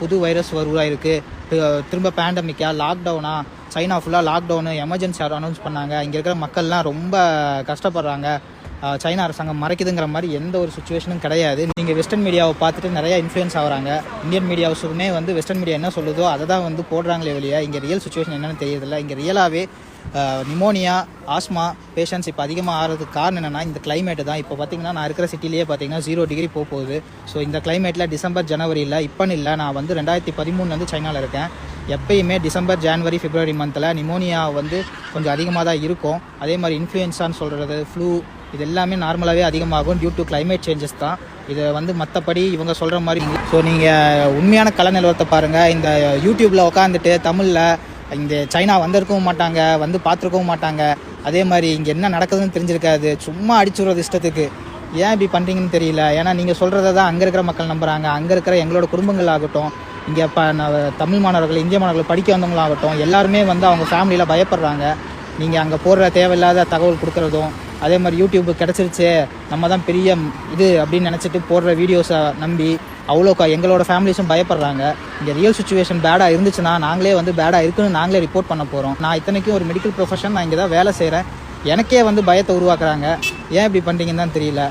புது வைரஸ் உருவாயிருக்கு இருக்குது திரும்ப பேண்டமிக்கா லாக்டவுனா சைனா ஃபுல்லாக லாக்டவுனு எமர்ஜென்சி அனௌன்ஸ் பண்ணாங்க. இங்கே இருக்கிற மக்கள்லாம் ரொம்ப கஷ்டப்படுறாங்க. சைனா அரசாங்கம் மறைக்குதுங்கிற மாதிரி எந்த ஒரு சுச்சுவேஷனும் கிடையாது. நீங்கள் வெஸ்டர்ன் மீடியாவை பார்த்துட்டு நிறையா இன்ஃப்ளூயன்ஸ் ஆகுறாங்க. இந்தியன் மீடியாவுக்குமே வந்து வெஸ்டர்ன் மீடியா என்ன சொல்லுதோ அதை தான் வந்து போடுறாங்களே வெளியே இங்கே ரியல் சுச்சுவேஷன் என்னென்னு தெரியறதில்ல. இங்கே ரியலாகவே நிமோனியா ஆஸ்மா பேஷண்ட்ஸ் இப்போ அதிகமாக ஆகிறதுக்கு காரணம் என்னென்னா இந்த கிளைமேட்டு தான். இப்போ பார்த்தீங்கன்னா நான் இருக்கிற சிட்டிலேயே பார்த்தீங்கன்னா ஜீரோ டிகிரி போக போகுது. ஸோ இந்த கிளைமேட்டில் டிசம்பர் ஜனவரியில் இப்போன்னு இல்லை நான் வந்து ரெண்டாயிரத்தி பதிமூணுலேருந்து சைனாவில் இருக்கேன். எப்பயுமே டிசம்பர் ஜான்வரி பிப்ரவரி மந்தில் நிமோனியா வந்து கொஞ்சம் அதிகமாக தான் இருக்கும். அதே மாதிரி இன்ஃப்ளூயன்ஸான்னு சொல்கிறது ஃப்ளூ இது எல்லாமே நார்மலாகவே அதிகமாகும் டியூ டு கிளைமேட் சேஞ்சஸ் தான். இதை வந்து மற்றபடி இவங்க சொல்கிற மாதிரி ஸோ நீங்கள் உண்மையான கலை நிலவரத்தை பாருங்கள் இந்த யூடியூப்பில் உட்காந்துட்டு தமிழில் இந்த சைனா வந்திருக்கவும் மாட்டாங்க வந்து பார்த்துருக்கவும் மாட்டாங்க. அதே மாதிரி இங்கே என்ன நடக்குதுன்னு தெரிஞ்சிருக்காது. சும்மா அடிச்சு விடுறது இஷ்டத்துக்கு. ஏன் இப்படி பண்ணுறீங்கன்னு தெரியல. ஏன்னா நீங்கள் சொல்கிறத தான் அங்கே இருக்கிற மக்கள் நம்புகிறாங்க அங்கே இருக்கிற எங்களோட குடும்பங்கள் ஆகட்டும் இங்கே இப்போ தமிழ் மாணவர்கள் இந்திய மாணவர்கள் படிக்க வந்தவங்களாகட்டும் எல்லாருமே வந்து அவங்க ஃபேமிலியில் பயப்படுறாங்க. நீங்கள் அங்கே போடுற தேவையில்லாத தகவல் கொடுக்குறதும் அதே மாதிரி யூடியூப் கிடச்சிருச்சு. நம்ம தான் பெரிய இது அப்படின்னு நினச்சிட்டு போடுற வீடியோஸை நம்பி அவ்வளோக்கா எங்களோட ஃபேமிலிஸும் பயப்படுறாங்க. இங்கே ரியல் சுச்சுவேஷன் பேடாக இருந்துச்சுன்னா நாங்களே வந்து பேடாக இருக்குன்னு நாங்களே ரிப்போர்ட் பண்ண போகிறோம் நான் இத்தனைக்கும் ஒரு மெடிக்கல் ப்ரொஃபஷன் நான் இங்கே தான் வேலை செய்கிறேன் எனக்கே வந்து பயத்தை உருவாக்குறாங்க. ஏன் இப்படி பண்ணுறீங்கன்னு தான் தெரியல.